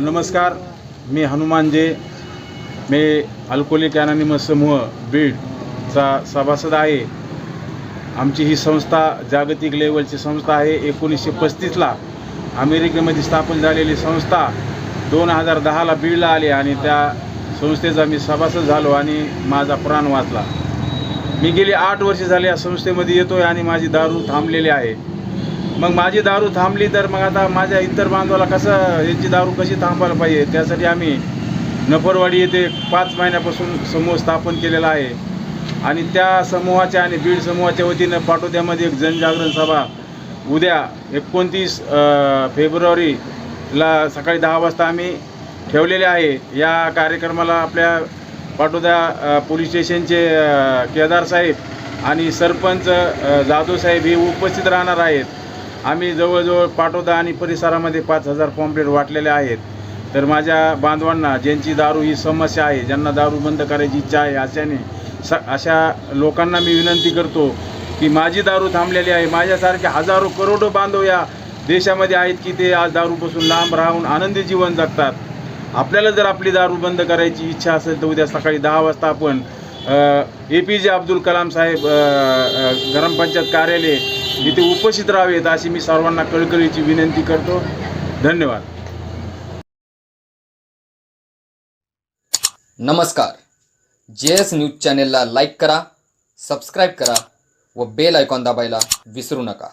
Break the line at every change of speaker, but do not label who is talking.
नमस्कार. मी हनुमानजे. मी अल्कोली अनॉनिमस समूह बीडचा सभासद आहे. आमची ही संस्था जागतिक लेवलची संस्था आहे. एकोणीसशे पस्तीसला अमेरिकेमध्ये स्थापन झालेली संस्था दोन हजार दहाला बीडला आली आणि त्या संस्थेचा मी सभासद झालो आणि माझा प्राण वाचला. मी गेली आठ वर्ष झाले या संस्थेमध्ये येतो आहे आणि माझी दारू थांबलेली आहे. मग माझी दारू थांबली तर मग आता माझ्या इतर बांधवाला कसं याची दारू कशी थांबायला पाहिजे? त्यासाठी आम्ही नफरवाडी येथे पाच महिन्यापासून समूह स्थापन केलेला आहे. आणि त्या समूहाच्या आणि बीड समूहाच्या वतीनं पाटोद्यामध्ये एक जनजागरण सभा उद्या एकोणतीस फेब्रुवारीला सकाळी दहा वाजता आम्ही ठेवलेले आहे. या कार्यक्रमाला आपल्या पाटोदा पोलीस स्टेशनचे केदार साहेब आणि सरपंच जाधव साहेब हे उपस्थित राहणार आहेत. आम्ही जवळजवळ पाटोदा आणि परिसरामध्ये पाच हजार पॉम्पलेट वाटलेले आहेत. तर माझ्या बांधवांना ज्यांची दारू ही समस्या आहे ज्यांना दारू बंद करायची इच्छा आहे अशाने स अशा लोकांना मी विनंती करतो की माझी दारू थांबलेली आहे. माझ्यासारखे हजारो करोडो बांधव या देशामध्ये आहेत की ते आज दारूपासून लांब राहून आनंदी जीवन जगतात. आपल्याला जर आपली दारू बंद करायची इच्छा असेल तर उद्या सकाळी दहा वाजता आपण ए पी जे अब्दुल कलाम साहेब ग्रामपंचायत कार्यालय इथे उपस्थित राहावेत अशी मी सर्वांना कळकळीची विनंती करतो. धन्यवाद.
नमस्कार. जे एस न्यूज चॅनेलला लाईक करा सबस्क्राईब करा व बेल आयकॉन दाबायला विसरू नका.